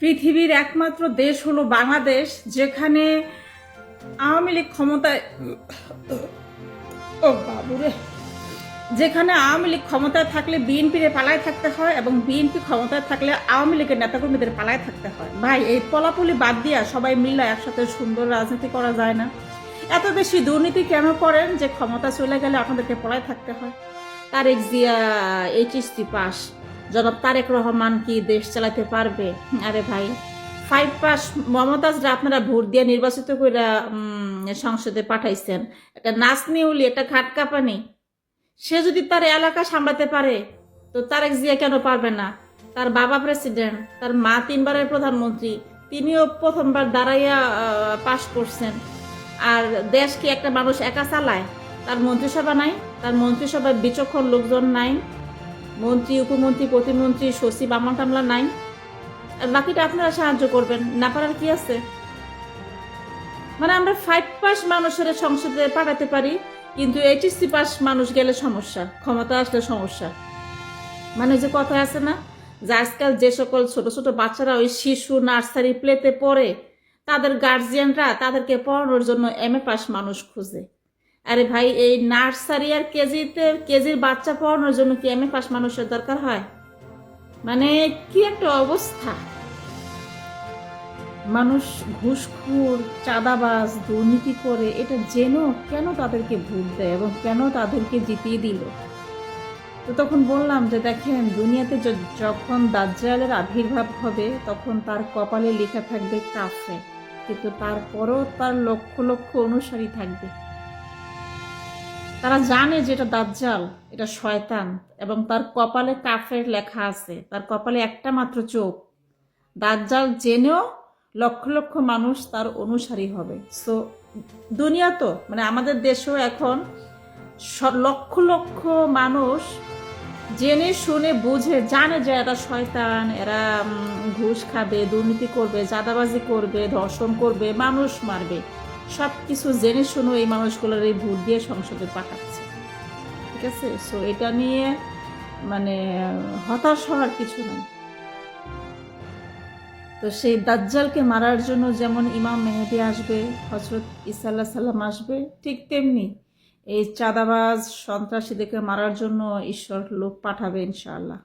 পৃথিবীর একমাত্র দেশ হলো বাংলাদেশ, যেখানে আওয়ামী লীগ ক্ষমতায় ও বাবুরে। যেখানে আওয়ামী লীগ ক্ষমতায় থাকলে বিএনপির পালায় থাকতে হয় এবং বিএনপি ক্ষমতায় থাকলে আওয়ামী লীগের নেতাকর্মীদের পালায় থাকতে হয়। ভাই, এই পলাপলি বাদ দিয়া সবাই মিলে একসাথে সুন্দর রাজনীতি করা যায় না। এত বেশি দুর্নীতি কেন করেন যে ক্ষমতা চলে গেলে আপনাদেরকে পলায় থাকতে হয়? Tarek Zia, HSC pass. জনাব তারেক রহমান কি দেশ চালাতে পারবে? আরে ভাই, ফাইভ পাস মমতাজরা আপনারা ভোট দিয়ে নির্বাচিত করে সংসদে পাঠাইছেন। একটা নাচনিউলি একটা খাট কাঁপানি। সে যদি তার এলাকা সামলাতে পারে, তো তারেক জিয়া কেন পারবে না? তার বাবা প্রেসিডেন্ট, তার মা তিনবারের প্রধানমন্ত্রী, তিনিও প্রথমবার দাঁড়াইয়া পাশ করছেন। আর দেশ কি একটা মানুষ একা চালায়? তার মন্ত্রিসভা নাই, তার মন্ত্রিসভায় বিচক্ষণ লোকজন নাই। মন্ত্রী, উপমন্ত্রী, প্রতিমন্ত্রী সচিব আমলা টামলা নাই। আর বাকিটা আপনারা সাহায্য করবেন, না পারার কি আছে? মানে আমরা ফাইভ পাস মানুষের সংসদে পাঠাতে পারি, কিন্তু এইচএসসি পাস মানুষ গেলে সমস্যা, ক্ষমতা আসলে সমস্যা। মানে যে কথা আছে না, যে আজকাল যে সকল ছোট ছোট বাচ্চারা ওই শিশু, নার্সারি প্লেতে পড়ে, তাদের গার্জিয়ানরা তাদেরকে পড়ানোর জন্য এম এ পাস মানুষ খুঁজে। আরে ভাই, এই নার্সারি আর কেজিতে, কেজির বাচ্চা পড়ানোর জন্য কি এম এ পাস মানুষের দরকার হয়? মানে কি একটা অবস্থা? মানুষ ঘুষখোর, চাঁদাবাজ, দুর্নীতি করে, এটা জেনেও কেন তাদেরকে ভোট দেয় এবং কেন তাদেরকে জিতিয়ে দিল? তো তখন বললাম যে, দেখেন, দুনিয়াতে যখন দাজ্জালের আবির্ভাব হবে, তখন তার কপালে লেখা থাকবে কাফে কিন্তু তারপরও তার লক্ষ লক্ষ অনুসারী থাকবে। তারা জানে যে এটা দাজ্জাল, এটা শয়তান, এবং তার কপালে কাফের লেখা আছে। তার কপালে একটা মাত্র চোখ। দাজ্জাল জেনেও লক্ষ লক্ষ মানুষ তার অনুসারী হবে। সো দুনিয়া তো মানে আমাদের দেশেও এখন লক্ষ লক্ষ মানুষ জেনে, শুনে, বুঝে, জানে যে এরা শয়তান, এরা ঘুষ খাবে, দুর্নীতি করবে জাদাবাজি করবে, ধর্ষণ করবে, মানুষ মারবে। সব কিছু জেনে শুনে এই মানুষগুলোর এই ভোট দিয়ে সংসদে পাঠাচ্ছে। ঠিক আছে? সো এটা নিয়ে মানে হতাশ হওয়ার কিছু নেই। তো সেই দাজ্জালকে মারার জন্য যেমন ইমাম মেহেদি আসবে হজরত ইসাল্লাহ সাল্লাম আসবে, ঠিক তেমনি এই চাঁদাবাজ সন্ত্রাসীদেরকে মারার জন্য ঈশ্বর লোক পাঠাবে ইনশাআল্লাহ।